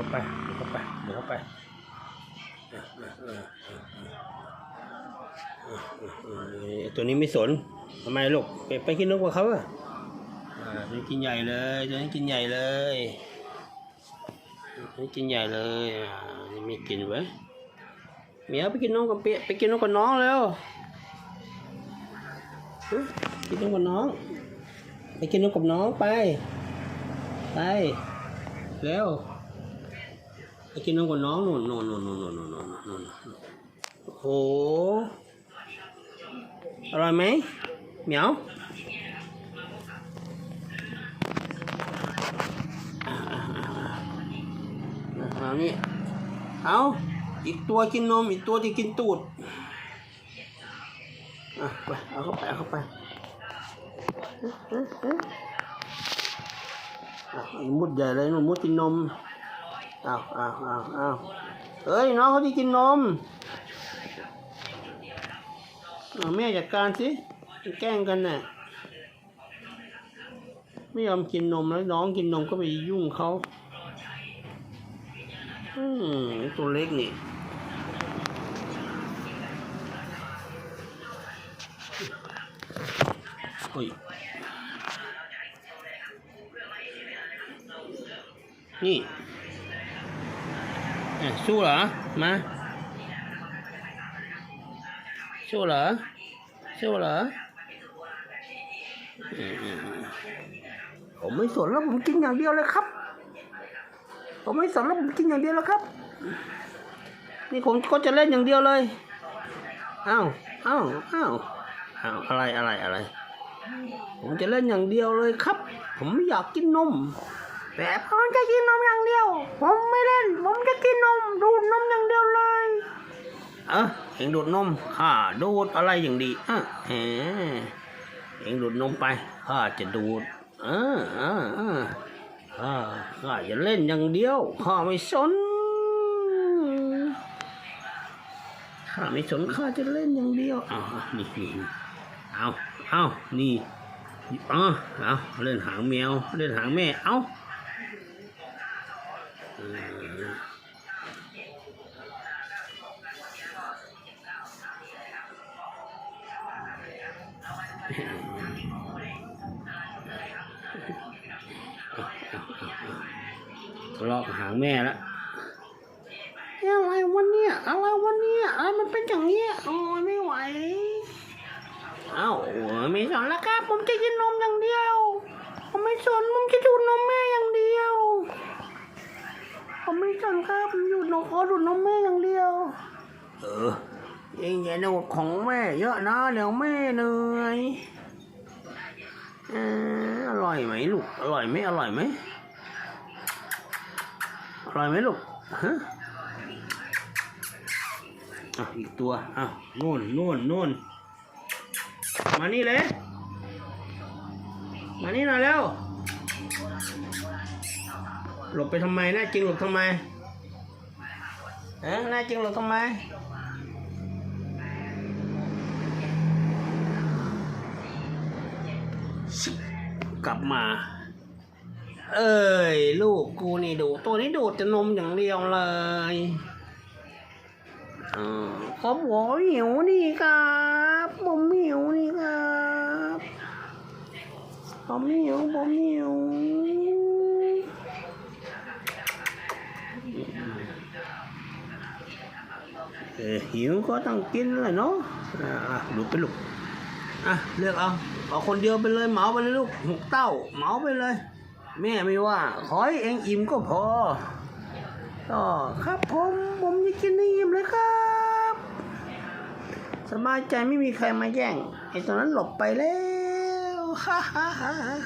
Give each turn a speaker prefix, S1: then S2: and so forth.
S1: ข้าไปเดี๋ยวเข้าไปเดี๋ยวเข้าไปตัวนี้ไม่สนทำไมลูกไปไปกินนกกว่าเขาอะตัวนี้กินใหญ่เลยตัวนี้กินใหญ่เลยนี้กินใหญ่เลยนี่ไม่กินเว้ยเมียไปกินน้องกับเปียไปกินน้องกับน้องแล้วกินน้องกับน้อง ไปกินน้องกับน้องไป ไป แล้ว ไปกินนมกับน้องนู่นนู่นนู่นนู่นนู่นนู่นนู่นโอ้อร่อยไหมเหมียวเอานี่เอาอีกตัวกินนม อีกตัวที่กินตูดอะไปเอาเข้าไปเอาเข้าไปมุดใหญ่เลยนู่นมุดกินนม อ้าวอ้าวอ้าวอ้าวเอ้ยน้องเขาที่กินนมแม่จัดการสิแกล้งกันน่ะไม่ยอมกินนมแล้วน้องกินนมก็ไปยุ่งเขาอืมตัวเล็กนี่โอ้ยนี่ สู้เหรอ มา สู้เหรอ สู้เหรอ ผมไม่สนแล้วผมกินอย่างเดียวเลยครับ ผมไม่สนแล้วผมกินอย่างเดียวแล้วครับ นี่ผมก็จะเล่นอย่างเดียวเลย อ้าว อ้าว อ้าวอ้าวอะไร อะไร อะไร ผมจะเล่นอย่างเดียวเลยครับ ผมไม่อยากกินนม แต่ผมจะกินนมอย่างเดียว ผมไม่เล่น ผมจะกินนม ดูดนมอย่างเดียวเลย เออเองดูดนมข้าดูดอะไรอย่างดีอะแหมเองดูดนมไปข้าจะดูด เออเออเออข้าข้าจะเล่นอย่างเดียวข้าไม่สนข้าไม่สนข้าจะเล่นอย่างเดียวเอาเอานี่นี่นี่เอาเอานี่เอาเอาเล่นหางแมวเล่นหางแม่เอา ทะเลาะกับหางแม่แล้วอะไรวันเนี้ยอะไรวันเนี้ยอะไรมันเป็นอย่างเนี้ยโอ้ยไม่ไหว เอ้าโอ้ยไม่สนแล้วครับ ผมจะกินนมอย่างเดียว ผมไม่สนผมจะดูดนมแม่อย่างเดียว ผมไม่สนครับผมอยู่นมขอดูดนมแม่อย่างเดียว เออ เองอย่าดูดของแม่เยอะนะเดี๋ยวแม่เหนื่อยอร่อยไหมลูก อร่อยไหมอร่อยไหมอร่อยไหมลูกฮะอีกตัวอะนู่นนู่นนู่นมานี่เลย มานี่หน่อยเร็วหลบไปทำไมน่าจริงหลบทำไมฮะน่าจริงหลบทำไม กลับมา เอ้ย ลูกกูนี่ดู ตัวนี้ดูดจะนมอย่างเดียวเลยอ่าเขาบอกว่าหิวนี่ครับผมหิวนี่ครับผมหิวผมหิวเออหิวก็ต้องกินเลยเนาะอะดูไปลูกอะเลือกเอา เอาคนเดียวไปเลยเหมาไปเลยลูกหกเต้าเหมาไปเลย แม่ไม่ว่า ขอให้เองอิ่มก็พอก็ครับผมผมจะกินให้อิ่มเลยครับ สบายใจไม่มีใครมาแย่งไอ้ตอนนั้นหลบไปแล้วฮ่าฮ่าฮ่าฮ่า